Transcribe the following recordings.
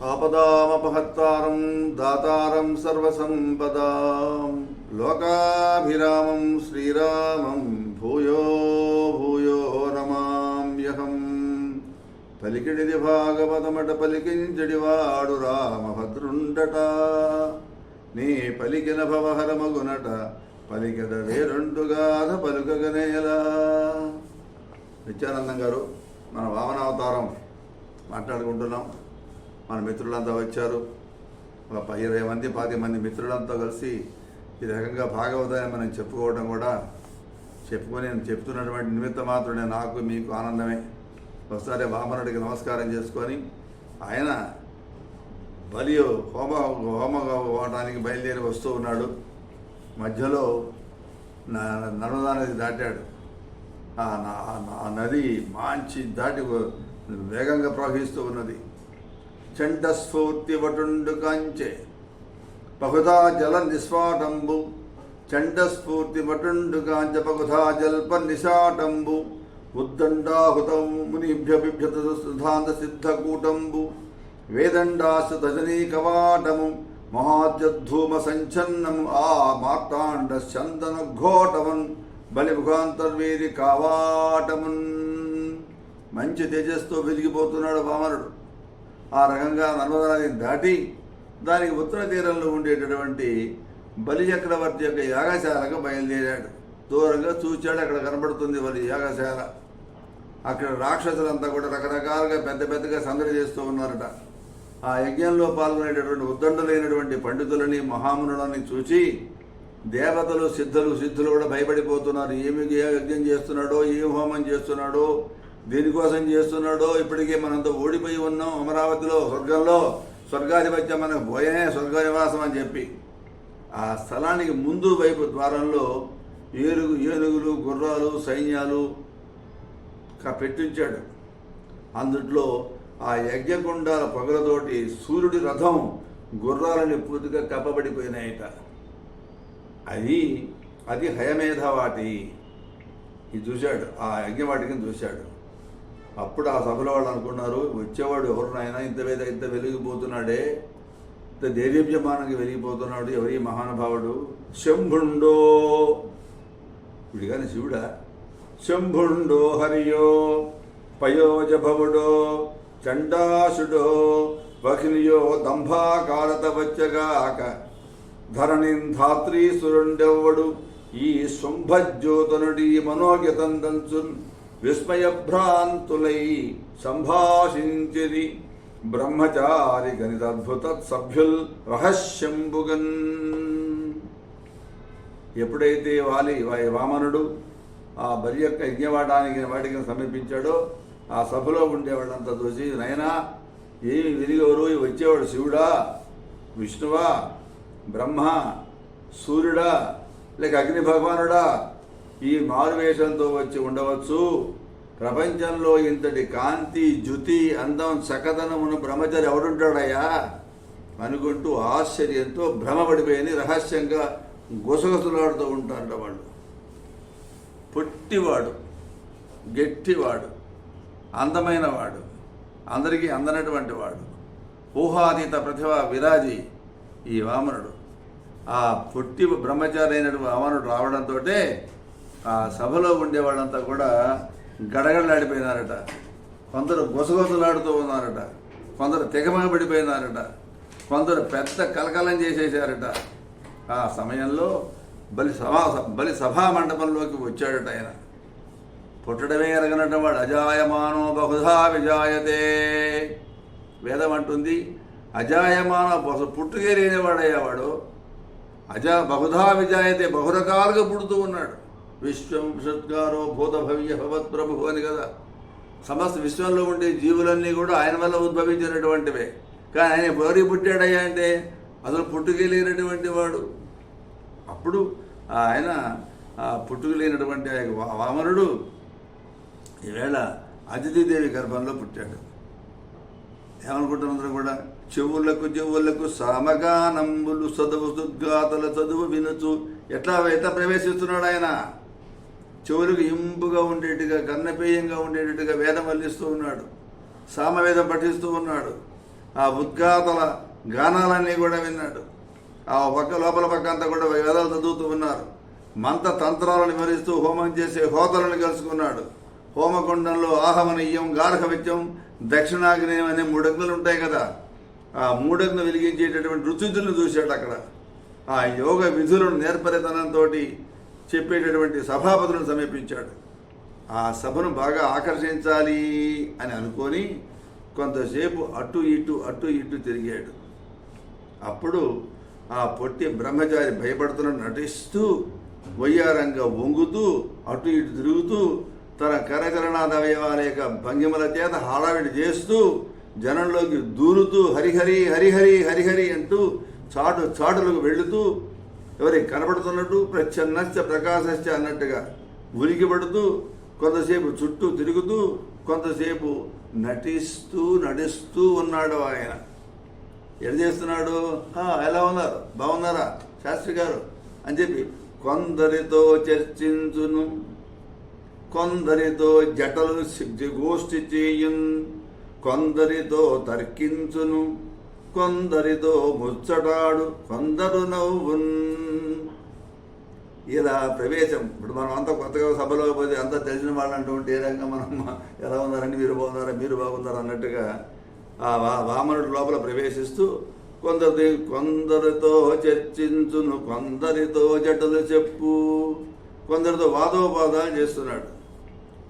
ఆపదామపహత్తారం దాతారం సర్వసంపదాం లోకాభిరామం శ్రీరామం భూయో భూయో నమామ్యహం పలికిడిది భాగవతమట పలికించడివాడు రామభద్రుండట నీ పలికిన భవహరమగునట పలికెద వేరుండుగాథ పలుకగనేలా। నిత్యానందం గారు మన వామనావతారం మాట్లాడుకుంటున్నాం. మన మిత్రులంతా వచ్చారు. ఒక ఇరవై మంది పాతి మంది మిత్రులంతా కలిసి ఈ రకంగా భాగవతాన్ని మనం చెప్పుకోవడం కూడా చెప్పుకొని నేను చెప్తున్నటువంటి నిమిత్త మాత్రమే నాకు మీకు ఆనందమే. ఒకసారి వామనుడికి నమస్కారం చేసుకొని ఆయన బలి హోమ హోమ హోమటానికి బయలుదేరి వస్తూ ఉన్నాడు. మధ్యలో నర్మదా నది దాటాడు. ఆ ఆ నది మంచి దాటి వేగంగా ప్రవహిస్తూ ఉన్నది. చండస్ఫూర్తి వటుండు కాంచే బహుధా జల నిస్వాటంబు చండస్ఫూర్తి వటుండు కాంచ పగుధా జల్ప నిశాటంబు ఉద్దండాహుతం మునిభ్య బిభ్యత సుధాంత సిద్ధకూటంబు వేదండాసు ధజనీ కవాటము మహాజద్ధూమ సంచన్నము ఆ మార్తాండ చందన ఘోటమున్ బలిముఖాంతర్వేది కావాటమున్. మంచి తేజస్తో వెలిగిపోతున్నాడు వామనుడు. ఆ రకంగా నర్మదా నదిని దాటి దానికి ఉత్తర తీరంలో ఉండేటటువంటి బలి చక్రవర్తి యొక్క యాగశాలకు బయలుదేరాడు. దూరంగా చూచాడు అక్కడ కనబడుతుంది బలి యాగశాల. అక్కడ రాక్షసులంతా కూడా రకరకాలుగా పెద్ద పెద్దగా సందడి చేస్తూ ఉన్నారట. ఆ యజ్ఞంలో పాల్గొనేటటువంటి ఉద్దండులైనటువంటి పండితులని మహామునులని చూసి దేవతలు సిద్ధులు సిద్ధులు కూడా భయపడిపోతున్నారు. ఏమి ఏ యజ్ఞం చేస్తున్నాడో ఏం హోమం చేస్తున్నాడో దేనికోసం చేస్తున్నాడో ఇప్పటికే మనంతా ఓడిపోయి ఉన్నాం అమరావతిలో స్వర్గంలో. స్వర్గాధిపత్యం మనకు పోయనే స్వర్గ నివాసం అని చెప్పి. ఆ స్థలానికి ముందు వైపు ద్వారంలో ఏనుగు ఏనుగులు గుర్రాలు సైన్యాలు పెట్టించాడు. అందుట్లో ఆ యజ్ఞకుండాల పొగలతోటి సూర్యుడి రథం గుర్రాలని పూర్తిగా కప్పబడిపోయినాయట. అది అది హయమేధవాటి. ఇది చూశాడు ఆ యజ్ఞవాటికి చూశాడు. అప్పుడు ఆ సభలో వాళ్ళు అనుకున్నారు వచ్చేవాడు ఎవరినైనా ఇంత వేద ఇంత వెలిగిపోతున్నాడే. ఇంత దేదీప్యమానంగా వెలిగిపోతున్నాడు. ఎవరి మహానుభావుడు? శంభుండో. విడిగానే శివుడా? శంభుండో హరియో పయోజభవుడో చండాసుడో వకిలియో దంభాకారత వచ్చగాక ధరణింధాత్రీ సురుండెవ్వడు ఈ శుంభజ్యోతనుడి మనోగతందంచున్. విస్మయభ్రాంతులై సంభాషించిరి బ్రహ్మచారి గణితద్భుత సభ్యుల్ రహస్యంబుగన్. ఎప్పుడైతే వాలి వామనుడు ఆ బలి యొక్క యజ్ఞవాడానికి వాటికి సమీపించాడో ఆ సభలో ఉండేవాళ్ళంతా చూసి నైనా ఏమి వెలిగెవరు వచ్చేవాడు శివుడా విష్ణువా బ్రహ్మ సూర్యుడా లేక అగ్ని భగవానుడా ఈ మారువేషంతో వచ్చి ఉండవచ్చు. ప్రపంచంలో ఇంతటి కాంతి జ్యుతి అందం చక్కదనమును బ్రహ్మచారి ఎవడుంటాడయ్యా? అనుకుంటూ ఆశ్చర్యంతో భ్రమపడిపోయి రహస్యంగా గుసగుసలాడుతూ ఉంటారట వాళ్ళు. పొట్టివాడు గట్టివాడు అందమైన వాడు అందరికీ అందనటువంటి వాడు. ఊహాతీత ప్రతిభ విరాజి ఈ వామనుడు. ఆ పొట్టి బ్రహ్మచారి అయినటువంటి వామనుడు రావడంతో ఆ సభలో ఉండేవాళ్ళంతా కూడా గడగడలాడిపోయినారట. కొందరు గుసగుసలాడుతూ ఉన్నారట. కొందరు తెగమగబడిపోయినారట కొందరు పెద్ద కలకలం చేసేసారట. ఆ సమయంలో బలి సభా బలి సభా మండపంలోకి వచ్చాడట ఆయన. పుట్టడమే ఎరగనట వాడు అజాయమానో బహుధా విజాయతే. వేదం అంటుంది అజాయమాన బహు పుట్టుకే లేనివాడయ్యా అజా బహుధా విజాయతే. బహురకాలుగా పుడుతూ ఉన్నాడు. విశ్వం సత్కారో భూత భవ్య భవత్ ప్రభు అని కదా. సమస్త విశ్వంలో ఉండే జీవులన్నీ కూడా ఆయన వల్ల ఉద్భవించినటువంటివే. కానీ ఆయన ఎవరి పుట్టాడయ్యా అంటే అసలు పుట్టుకెళ్ళినటువంటి లేనటువంటి వాడు. అప్పుడు ఆయన పుట్టుకలేనటువంటి పుట్టుక లేనటువంటి ఆ వా- వామనుడు ఈవేళ అతిథిదేవి గర్భంలో పుట్టాడు. ఏమనుకుంటున్నారు కూడా? చెవులకు చెవులకు సమగానంబులు చదువు సుద్గాతల చదువు వినుచు ఎట్లా ఎట్లా ప్రవేశిస్తున్నాడు ఆయన? చెవులకు ఇంపుగా ఉండేట్టుగా కన్నపేయంగా ఉండేటట్టుగా వేదం వల్లిస్తూ ఉన్నాడు. సామవేదం పఠిస్తూ ఉన్నాడు. ఆ ఉద్ఘాతల గానాలన్నీ కూడా విన్నాడు. ఆ పక్క లోపల పక్క అంతా కూడా వేదాలు చదువుతూ ఉన్నారు. మంత తంత్రాలను వివరిస్తూ హోమం చేసే హోతలను కలుసుకున్నాడు. హోమకుండంలో ఆహమనీయం గార్హవిత్యం దక్షిణాగ్నేయం అనే మూడగ్నులు ఉంటాయి కదా. ఆ మూడగ్ను వెలిగించేటటువంటి రుచితులను చూశాడు అక్కడ. ఆ యోగ విధులను నేర్పరితనంతో చెప్పేటటువంటి సభాపతులను సమీపించాడు. ఆ సభను బాగా ఆకర్షించాలి అని అనుకొని కొంతసేపు అటు ఇటు అటు ఇటు తిరిగాడు. అప్పుడు ఆ పొట్టి బ్రహ్మచారి భయపడుతున్న నటిస్తూ వయ్యారంగా వంగుతూ అటు ఇటు తిరుగుతూ తన కరకరణాదవయవాల యొక్క భంగిమల చేత హడావిడి చేస్తూ జనంలోకి దూరుతూ హరిహరి హరిహరి హరిహరి అంటూ చాటు చాటులకు వెళుతూ ఎవరి కనబడుతున్నట్టు ప్రచ్ఛన్నశ్చ ప్రకాశశ్చ అన్నట్టుగా ఉలికి పడుతూ కొంతసేపు చుట్టూ తిరుగుతూ కొంతసేపు నటిస్తూ నడుస్తూ ఉన్నాడు ఆయన. ఎడ చేస్తున్నాడు? ఎలా ఉన్నారు? బాగున్నారా? శాస్త్రి గారు అని చెప్పి కొందరితో చర్చించును. కొందరితో జటలు గోష్ఠి చేయున్. కొందరితో తర్కించును. కొందరితో ముచ్చటాడు కొందరు నవ్వున్. ఇలా ప్రవేశం. ఇప్పుడు మనం అంతా కొత్తగా సభలో పోతే అంతా తెలిసిన వాళ్ళు అంటుంటే ఉంటే ఏ రకంగా మనం ఎలా ఉన్నారండి? మీరు బాగున్నారా? మీరు బాగున్నారా? అన్నట్టుగా ఆ వా- వామనుడు లోపల ప్రవేశిస్తూ కొందరి కొందరితో చర్చించును కొందరితో జటలు చెప్పు. కొందరితో వాదోపాదాలు చేస్తున్నాడు.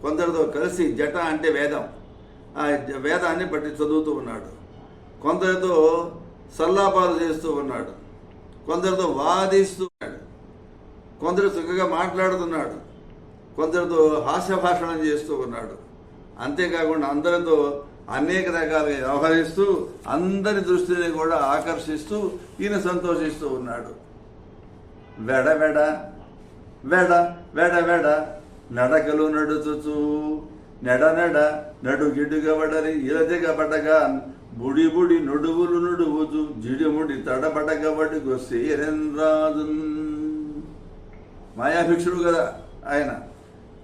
కొందరితో కలిసి జట అంటే వేదం. ఆ జ- వేదాన్ని పట్టి చదువుతూ ఉన్నాడు. కొందరితో సల్లాపాలు చేస్తూ ఉన్నాడు. కొందరితో వాదిస్తూ ఉన్నాడు. కొందరు చక్కగా మాట్లాడుతున్నాడు. కొందరితో హాస్య భాషణం చేస్తూ ఉన్నాడు. అంతేకాకుండా అందరితో అనేక రకాలుగా వ్యవహరిస్తూ అందరి దృష్టిని కూడా ఆకర్షిస్తూ ఈయన సంతోషిస్తూ ఉన్నాడు. వెడ వెడ వెడ వెడ వెడ నడకలు నడుచుచు నెడ నెడ నడు గిడుగబడరి బుడిబుడి నుడువులు నుడువుచు జిడిముడి తడబడగబడి రాజున్ మాయాభిక్షుడు కదా ఆయన.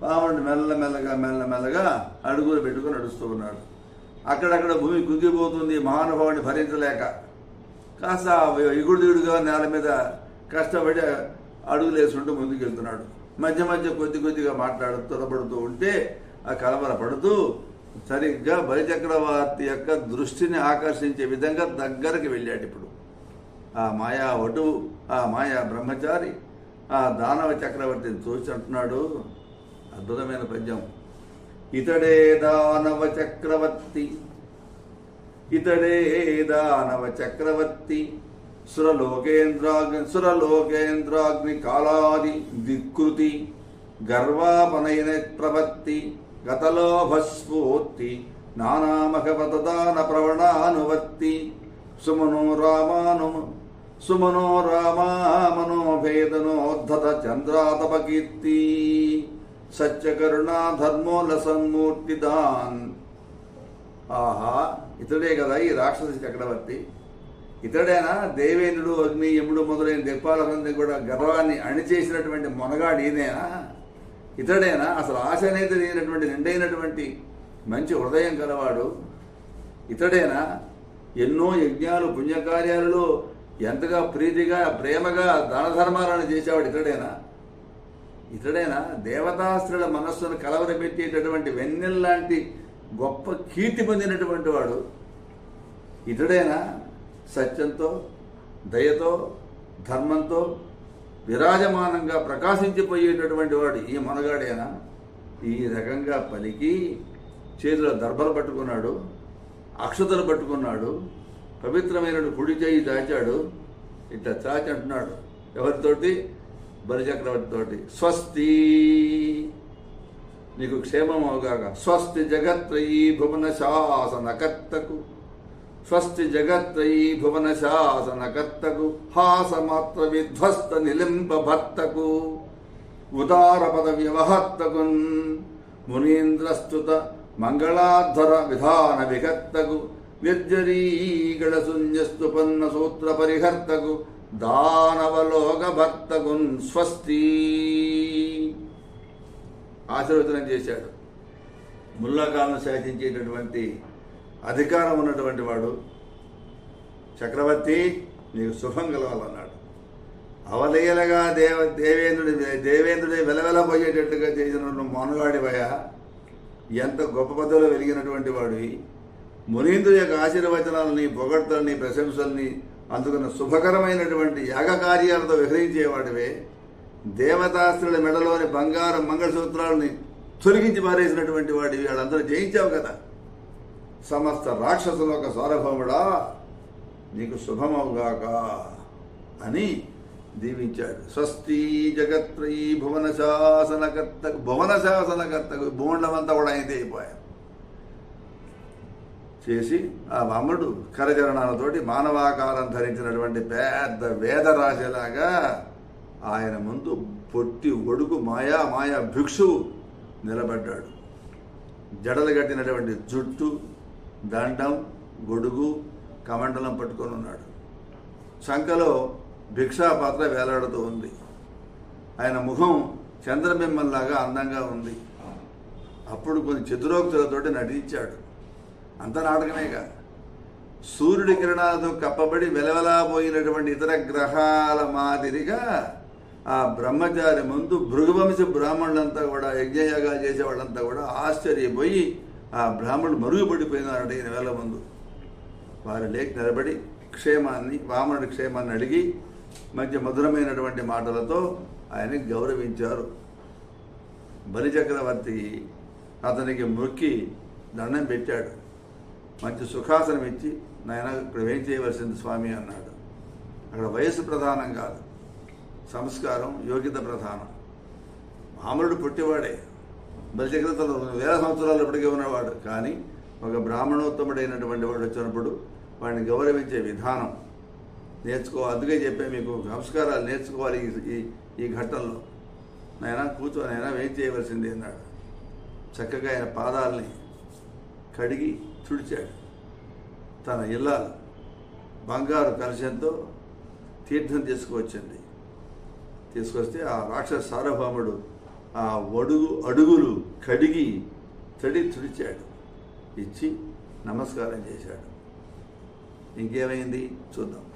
పాముడు మెల్ల మెల్లగా మెల్ల మెల్లగా అడుగులు పెట్టుకుని నడుస్తూ ఉన్నాడు. అక్కడక్కడ భూమి కుంగిపోతుంది మహానుభావుని భరించలేక. కాస్త ఎగుడు దిగుడుగా నేల మీద కష్టపడి అడుగులు వేసుకుంటూ మధ్య మధ్య కొద్ది కొద్దిగా మాట్లాడు తొలబడుతూ ఉంటే ఆ కలవర పడుతూ సరిగ్గా బలిచక్రవర్తి యొక్క దృష్టిని ఆకర్షించే విధంగా దగ్గరికి వెళ్ళాడు ఇప్పుడు. ఆ మాయా వటు ఆ మాయా బ్రహ్మచారి ఆ దానవ చక్రవర్తిని చూసి అంటున్నాడు అద్భుతమైన పద్యం. ఇతడే దానవ చక్రవర్తి ఇతడే దానవ చక్రవర్తి సురలోకేంద్రాగ్ని సురలోకేంద్రాగ్ని కాలాది దిక్కృతి గర్వాపనయన ప్రవత్తి గతలోభస్ఫూర్తి నానామఖపతదాన ప్రవణానువర్తి సుమనో రామాను సుమనో రామామనోభేదనోద్ధత చంద్రాతపకీర్తి. సత్యకరుణా ధర్మోల సన్మూర్తిదాన్ ఆహా ఇతడే కదా ఈ రాక్షస చక్రవర్తి. ఇతడేనా దేవేంద్రుడు అగ్ని యముడు మొదలైన దిక్పాలకందరి కూడా గర్వాన్ని అణిచేసినటువంటి మొనగాడు ఈయనేనా? ఇతడేనా అసలు ఆశ అనేది లేనటువంటి నిండైనటువంటి మంచి హృదయం గలవాడు ఇతడేనా ఎన్నో యజ్ఞాలు పుణ్యకార్యాలలో ఎంతగా ప్రీతిగా ప్రేమగా దాన ధర్మాలను చేసేవాడు ఇతడేనా ఇతడైనా దేవతాస్త్రుల మనస్సును కలవరపెట్టేటటువంటి వెన్నెల్లాంటి గొప్ప కీర్తి పొందినటువంటి వాడు ఇతడైనా సత్యంతో దయతో ధర్మంతో విరాజమానంగా ప్రకాశించిపోయేటటువంటి వాడు ఈ మనగాడేనా? ఈ రకంగా పలికి చేతిలో దర్భలు పట్టుకున్నాడు అక్షతలు పట్టుకున్నాడు పవిత్రమైన కుడి చేయి దాచాడు ఇట్లా చాచి అంటున్నాడు. ఎవరితోటి? బలిచక్రవర్తితోటి. స్వస్తి. నీకు క్షేమం అవగాక స్వస్తి జగత్రయీ భువన శాసనకర్తకు స్వస్తి జగత్రయీ భువన శాసనకర్తకు హాసమాత్ర విధ్వస్త నిలింప భర్తకు ఉదారపద వ్యవహర్తకున్ మునీంద్రస్తుత మంగళాధర విధాన వికర్తకు నిర్జరీగళ శూన్యస్తుపన్న సూత్ర పరిహర్తకు దానవలోక భర్తకున్ స్వస్తి. ఆశీర్వచనం చేశాడు. ముల్లాకాలను శాసించేటటువంటి అధికారం ఉన్నటువంటి వాడు చక్రవర్తి నీకు శుభం కలవాలన్నాడు. అవలీలగా దేవ దేవేంద్రుడి దేవేంద్రుడి వెలవెలబోయేటట్టుగా చేసిన మొనగాడివయ్యా ఎంత గొప్ప పదవిలో వెలిగినటువంటి వాడివి మునీంద్రుడి యొక్క ఆశీర్వచనాలని పొగడ్తలని ప్రశంసల్ని అందుకున్న శుభకరమైనటువంటి యాగ కార్యాలతో విహరించేవాడివే దేవతాస్త్రుల మెడలోని బంగారం మంగళసూత్రాలని తొలగించి పారేసినటువంటి వాడివి. వాళ్ళందరూ జయించావు కదా. సమస్త రాక్షసులోక సార్వభౌముడా నీకు శుభమవుగాక అని దీవించాడు. స్వస్తి జగత్రయీ భువన శాసనకర్త భువన శాసనకర్తకు భూమండలంతా కూడా అయితే అయిపోయారు చేసి ఆ వామనుడు కరచరణాలతోటి మానవాకారం ధరించినటువంటి పెద్ద వేదరాశిలాగా ఆయన ముందు పొట్టి ఒడుకు మాయా మాయా భిక్షువు నిలబడ్డాడు. జడలు కట్టినటువంటి జుట్టు దండం గొడుగు కమండలం పట్టుకొని ఉన్నాడు. శంఖలో భిక్షాపాత్ర వేలాడుతూ ఉంది. ఆయన ముఖం చంద్రబింబంలాగా అందంగా ఉంది. అప్పుడు కొన్ని చతురోక్తులతోటి నటించాడు. అంత నాటకమేగా. సూర్యుడి కిరణాలతో కప్పబడి వెలవెలాపోయినటువంటి ఇతర గ్రహాల మాదిరిగా ఆ బ్రహ్మచారి ముందు భృగువంశ బ్రాహ్మణులంతా కూడా యజ్ఞయాగాలు చేసే వాళ్ళంతా కూడా ఆశ్చర్యపోయి ఆ బ్రాహ్మణుడు మరుగుపడిపోయినారంట ఈయన వేల ముందు. వారు లేచి నిలబడి క్షేమాన్ని వామనుడి క్షేమాన్ని అడిగి మంచి మధురమైనటువంటి మాటలతో ఆయన్ని గౌరవించారు. బలిచక్రవర్తి అతనికి మొక్కి దండం పెట్టాడు. మంచి సుఖాసనం ఇచ్చి నాయన ఇక్కడ ఏం చేయవలసింది స్వామి? అన్నాడు. అక్కడ వయస్సు ప్రధానం కాదు సంస్కారం యోగ్యత ప్రధానం. మామూలుడు పుట్టివాడే. బలిచక్రతలు వేల సంవత్సరాలు ఇప్పటికే ఉన్నవాడు. కానీ ఒక బ్రాహ్మణోత్తముడైనటువంటి వాడు వచ్చినప్పుడు వాడిని గౌరవించే విధానం నేర్చుకో అందుకే చెప్పే మీకు సంస్కారాలు నేర్చుకోవాలి ఈ- ఈ ఘట్టంలో. నాయన కూర్చొని అయినా ఏం చేయవలసింది? అన్నాడు. చక్కగా ఆయన పాదాలని కడిగి తుడిచాడు. తన ఇల్లాలు బంగారు కలశంతో తీర్థం తీసుకువచ్చింది. తీసుకొస్తే ఆ రాక్షస సార్వభౌముడు ఆ అడుగు అడుగులు కడిగి తడి తుడిచాడు. ఇచ్చి నమస్కారం చేశాడు. ఇంకేమైంది? చూద్దాం.